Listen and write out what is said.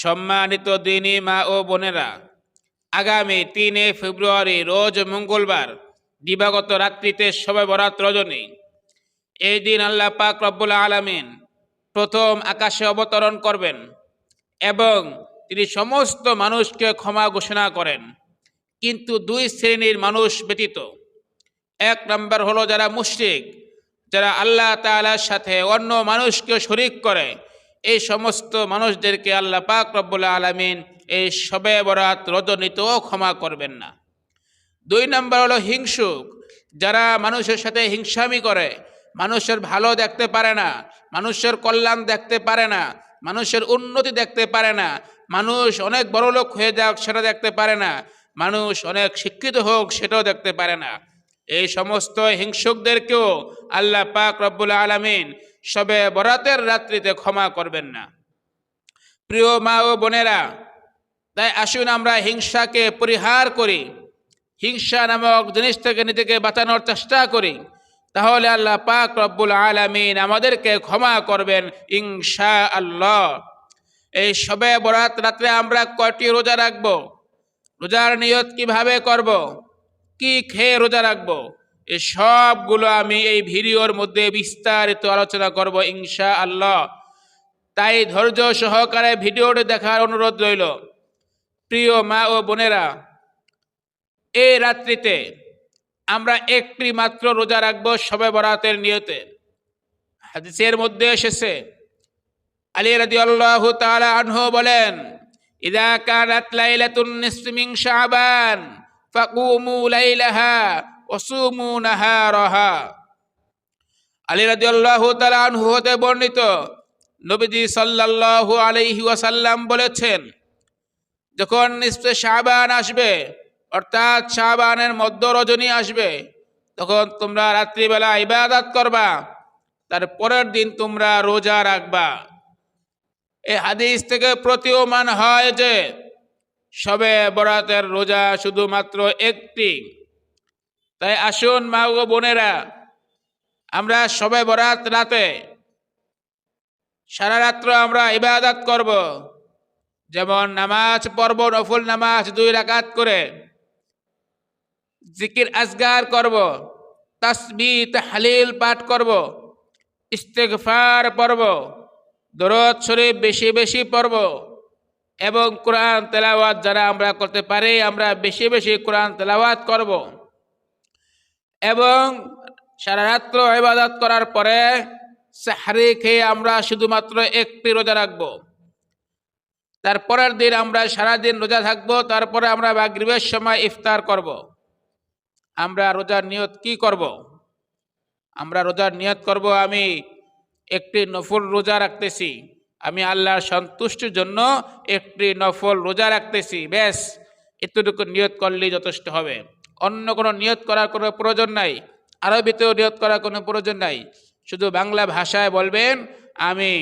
সম্মানিত দিনী মা ও বোনেরা, আগামী তিনে ফেব্রুয়ারি, রোজ মঙ্গলবার, দিবাগত রাত্রিতে সবে বরাত রজনী। এই দিন আল্লাহ পাক রব্বুল আলামিন প্রথম আকাশে অবতরণ করবেন এবং তিনি সমস্ত মানুষকে ক্ষমা ঘোষণা করেন। কিন্তু দুই শ্রেণির মানুষ ব্যতীত। এক নম্বর হলো যারা মুশরিক, যারা আল্লাহ তাআলার সাথে অন্য মানুষকে শরিক করে এই সমস্ত মানুষদেরকে আল্লাহ পাক রব্বুল আলামিন এই সবে বরাত রজনীতেও ক্ষমা করবেন না। দুই নম্বর হলো হিংসুক। যারা মানুষের সাথে হিংসামি করে, মানুষের ভালো দেখতে পারে না, মানুষের কল্যাণ দেখতে পারে না, মানুষের উন্নতি দেখতে পারে না, মানুষ অনেক বড় লোক হয়ে যাক সেটা দেখতে পারে না, মানুষ অনেক শিক্ষিত হোক সেটাও দেখতে পারে না। এই সমস্ত হিংসুকদেরকেও আল্লাহ পাক রব্বুল আলামিন সবে বরাতের রাত্রিতে ক্ষমা করবেন না। প্রিয় মা ও বোনেরা, তাই আসুন আমরা হিংসাকে পরিহার করি। হিংসা নামক জিনিস থেকে নিজেকে বাঁচানোর চেষ্টা করি। তাহলে আল্লাহ পাক রব্বুল আলামিন আমাদেরকে ক্ষমা করবেন ইনশা আল্লাহ এই সবে বরাত রাত্রে আমরা কয়টি রোজা রাখব? রোজার নিয়ত কীভাবে করব? কি খেয়ে রোজা রাখব? এই সবগুলো আমি এই ভিডিওর মধ্যে বিস্তারিত আলোচনা করব ইনশা আল্লাহ তাই ধৈর্য সহকারে ভিডিওটি দেখার অনুরোধ রইল। প্রিয় মা ও বোনেরা এই রাত্রিতে আমরা একটি মাত্র রোজা রাখব সবে বরাতের নিয়তে। হাদিসের মধ্যে এসেছে, আলী রাদি আল্লাহ তাআলা আনহু বলেন, ইদা কানাত লাইলাতুন নিসফি মিন শাবান, ফাকুমু লাইলাহা ওয়াসুমু নাহারাহা আলী রাদিয়াল্লাহু তাআলা আনহু হতে বর্ণিত নবীজি সাল্লাল্লাহু আলাইহি ওয়াসাল্লাম বলেছেন, যখন নিসফে শাবান আসবে, অর্থাৎ শাবানের মধ্য রজনী আসবে, তখন তোমরা রাত্রিবেলা ইবাদত করবা, তার পরের দিন তোমরা রোজা রাখবা। এই হাদিস থেকে প্রতীয়মান হয় যে, সবে বরাতের রোজা শুধুমাত্র একটি। তাই আসুন মা ও বোনেরা, আমরা সবে বরাত রাতে সারা রাত্র আমরা ইবাদত করব। যেমন নামাজ পর্ব নফল নামাজ দুই রাকাত করে জিকির আজগার করব, তসবি, তাহলিল পাঠ করব, ইস্তেগফার পড়ব, দরদ শরীফ বেশি বেশি পড়ব এবং কোরআন তেলাওয়াত যারা আমরা করতে পারি, আমরা বেশি বেশি কোরআন তেলাওয়াত করব। এবং সারা রাত্র ইবাদত করার পরে সাহারি খেয়ে আমরা শুধুমাত্র একটি রোজা রাখব। তারপরের দিন আমরা সারাদিন রোজা থাকব, তারপরে আমরা মাগরিবের সময় ইফতার করব। আমরা রোজার নিয়ত কি করব? আমরা রোজার নিয়ত করব, আমি একটি নফল রোজা রাখতেছি। আমি আল্লাহর সন্তুষ্টির জন্য একটি নফল রোজা রাখতেছি। ব্যাস, এতটুকু নিয়ত করলেই যথেষ্ট হবে। অন্য কোনো নিয়ত করার কোনো প্রয়োজন নাই। আরবিতেও নিয়ত করার কোনো প্রয়োজন নাই। শুধু বাংলা ভাষায় বলবেন আমি